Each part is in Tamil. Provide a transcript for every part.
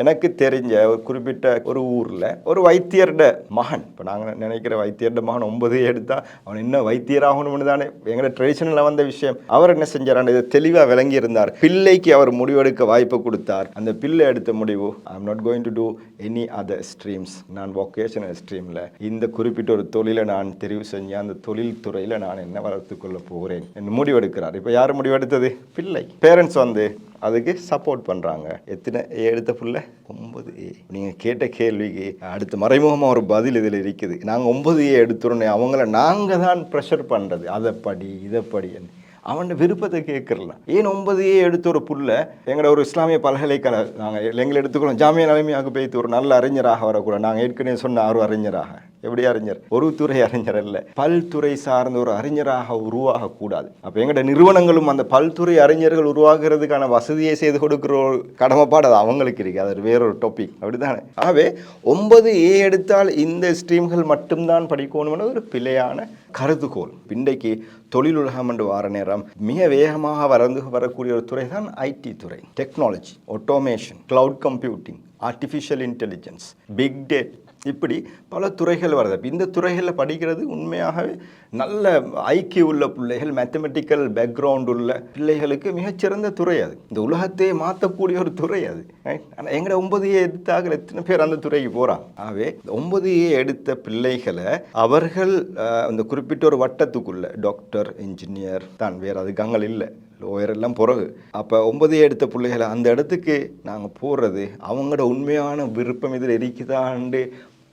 எனக்கு தெரிஞ்ச ஒரு குறிப்பிட்ட ஒரு ஊரில் ஒரு வைத்தியர்ட மகன். இப்போ நாங்கள் நினைக்கிற வைத்தியர்ட மகன் ஒன்பது எடுத்தால் அவன் இன்னும் வைத்தியர் ஆகணும்னு தானே எங்களோட ட்ரெடிஷனில் வந்த விஷயம். அவர் என்ன செஞ்சார்? இதை தெளிவாக விளங்கி இருந்தார். பிள்ளைக்கு அவர் முடிவெடுக்க வாய்ப்பு கொடுத்தார். அந்த பிள்ளை எடுத்த முடிவு I am not going to do any other streams நான் வொக்கேஷனல் ஸ்ட்ரீமில் இந்த குறிப்பிட்ட ஒரு தொழிலை நான் தெரிவு செஞ்சு அந்த தொழில் துறையில் நான் என்ன வளர்த்து கொள்ள போகிறேன் என்று முடிவெடுக்கிறார். இப்போ யார் முடிவெடுத்தது? பிள்ளை. பேரண்ட்ஸ் வந்து அதுக்கு சப்போர்ட் பண்ணுறாங்க எத்தனை ஏ எடுத்த புள்ள? ஒன்பது ஏ நீங்கள் கேட்ட கேள்விக்கு அடுத்த மறைமுகமாக ஒரு பதில் இதில் இருக்குது. நாங்கள் ஒன்பது ஏ எடுத்துறோன்னே அவங்கள நாங்கள் தான் ப்ரெஷர் பண்ணுறது அதை படி இதை படி அவன் விருப்பத்தை கேட்கறல. ஏன் ஒன்பது ஏ எடுத்த ஒரு புள்ள? எங்களோட ஒரு இஸ்லாமிய பல்கலைக்கழக நாங்கள் எங்களை எடுத்துக்கிறோம் ஜாமிய நிலைமையாக பேத்து ஒரு நல்ல அறிஞராக வரக்கூடாது நாங்கள் ஏற்கனவே சொன்ன ஆறு அறிஞராக. எப்படி அறிஞர்? ஒரு துறை அறிஞர் அல்ல. பல்துறை சார்ந்த ஒரு அறிஞராக உருவாகக்கூடாது. அப்போ எங்களோட நிறுவனங்களும் அந்த பல்துறை அறிஞர்கள் உருவாகிறதுக்கான வசதியை செய்து கொடுக்குற ஒரு கடமைப்பாடு அது அவங்களுக்கு இருக்கு. அது வேறொரு டாபிக் அப்படிதானே ஆகவே ஒன்பது ஏ எடுத்தால் இந்த ஸ்ட்ரீம்கள் மட்டும்தான் படிக்கணும்னு ஒரு பிழையான கருதுகோள். இன்றைக்கு தொழிலுலகம் என்று வார நேரம் மிக வேகமாக வளர்ந்து வரக்கூடிய ஒரு துறை தான் ஐடி துறை. Technology automation cloud computing artificial intelligence big data இப்படி பல துறைகள் வருது. இப்போ இந்த துறைகளில் படிக்கிறது உண்மையாகவே நல்ல ஐக்கிய உள்ள பிள்ளைகள் மேத்தமெட்டிக்கல் பேக்ரவுண்ட் உள்ள பிள்ளைகளுக்கு மிகச்சிறந்த துறை அது. இந்த உலகத்தையே மாற்றக்கூடிய ஒரு துறை அது. ஆனால் எங்கட ஒன்பது ஏ எடுத்தாக எத்தனை பேர் அந்த துறைக்கு போகிறான் ஆகவே ஒன்பதையே ஒன்பது ஏ எடுத்த பிள்ளைகளை அவர்கள் அந்த குறிப்பிட்ட ஒரு வட்டத்துக்குள்ள டாக்டர் இன்ஜினியர் தான் வேறு அதுக்கங்கள் இல்லை. லோயர் எல்லாம் பிறகு. அப்போ ஒன்பது எடுத்த பிள்ளைகளை அந்த இடத்துக்கு நாங்கள் போகிறது அவங்களோட உண்மையான விருப்பம் இதில் இருக்குதாண்டு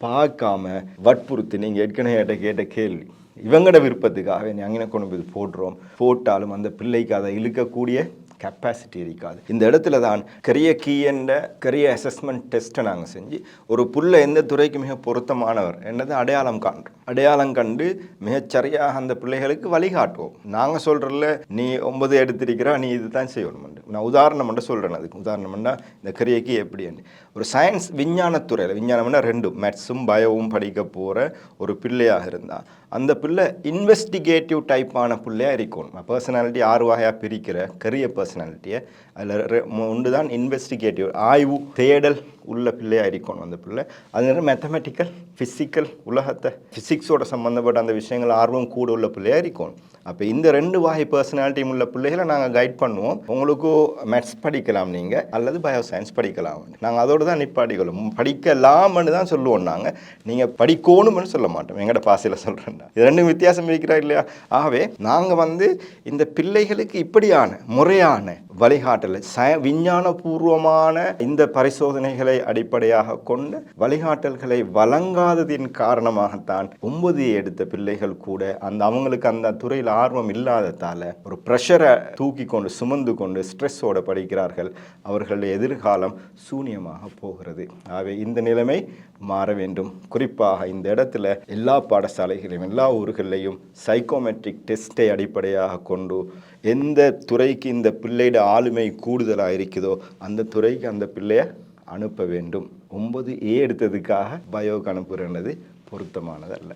பார்க்காம வற்புறுத்தி நீங்கள் ஏற்கனவே என்கிட்ட கேட்ட கேள்வி. இவங்களோட விருப்பத்துக்காக அங்கே கொண்டு போய் போடுறோம். போட்டாலும் அந்த பிள்ளைக்கு அதை இழுக்கக்கூடிய கெப்பாசிட்டி இருக்காது. இந்த இடத்துல தான் கரிய கீ என்ற கரிய அசஸ்மெண்ட் டெஸ்ட்டை நாங்கள் செஞ்சு ஒரு புள்ள எந்த துறைக்கு மிக பொருத்தமானவர் என்னது அடையாளம் காண்றோம். அடையாளம் கண்டு மிகச்சரியாக அந்த பிள்ளைகளுக்கு வழிகாட்டுவோம். நாங்கள் சொல்கிறல நீ ஒன்பது எடுத்திருக்கிறா நீ இதுதான் செய்யணும் நான் உதாரணம் மட்டும் சொல்கிறேன் அதுக்கு உதாரணம்னா இந்த கரியக்கு எப்படின்னு ஒரு சயின்ஸ் விஞ்ஞானத்துறையில் விஞ்ஞானம்னா ரெண்டும். மேத்ஸும் பயோவும் படிக்க போகிற ஒரு பிள்ளையாக இருந்தால் அந்த பிள்ளை இன்வெஸ்டிகேட்டிவ் டைப்பான பிள்ளையாக இருக்கணும். பர்சனாலிட்டி ஆறு வகையாக பிரிக்கிற கரிய பர்சனாலிட்டியை அதில் ஒன்று தான் இன்வெஸ்டிகேட்டிவ் ஆய்வு தேடல் உள்ள பிள்ளையாக இருக்கணும் அந்த பிள்ளை. அது நேரம் மேத்தமெட்டிக்கல் ஃபிசிக்கல் உலகத்தை ஃபிசிக்ஸோட சம்மந்தப்பட்ட அந்த விஷயங்கள் ஆர்வம் கூட உள்ள பிள்ளையாக இருக்கணும் அப்போ இந்த ரெண்டு வகை பர்சனாலிட்டியும் உள்ள பிள்ளைகளை நாங்கள் கைட் பண்ணுவோம். உங்களுக்கு மேத்ஸ் படிக்கலாம் நீங்கள் அல்லது பயோ சயின்ஸ் படிக்கலாம். நாங்கள் அதோடு தான் நிப்பாட்டிக்கொள்ளும். படிக்கலாம்னு தான் சொல்லுவோம் நாங்கள் நீங்கள் படிக்கணும்னு சொல்ல மாட்டோம். எங்கள்கிட்ட பாசையில் சொல்கிறேன்னா இது ரெண்டும் வித்தியாசம் இருக்கிறா இல்லையா? ஆகவே நாங்கள் வந்து இந்த பிள்ளைகளுக்கு இப்படியான முறையான aneh வழிகாட்டலை ச விஞ்ஞானபூர்வமான இந்த பரிசோதனைகளை அடிப்படையாக கொண்டு வழிகாட்டல்களை வழங்காததின் காரணமாகத்தான் ஒன்பது எடுத்த பிள்ளைகள் கூட அந்த அவங்களுக்கு அந்த துறையில் ஆர்வம் இல்லாததால் ஒரு ப்ரெஷரை தூக்கி கொண்டு சுமந்து கொண்டு ஸ்ட்ரெஸ்ஸோடு படிக்கிறார்கள். அவர்களுடைய எதிர்காலம் சூனியமாக போகிறது. ஆகவே இந்த நிலைமை மாற வேண்டும். குறிப்பாக இந்த இடத்துல எல்லா பாடசாலைகளையும் எல்லா ஊர்களிலையும் சைக்கோமெட்ரிக் டெஸ்ட்டை அடிப்படையாக கொண்டு எந்த துறைக்கு இந்த பிள்ளையிட ஆளுமை கூடுதலாக இருக்குதோ அந்த துறைக்கு அந்த பிள்ளைய அனுப்ப வேண்டும். ஒன்பது ஏ எடுத்ததுக்காக பயோக்கு அனுப்புறது பொருத்தமானதல்ல.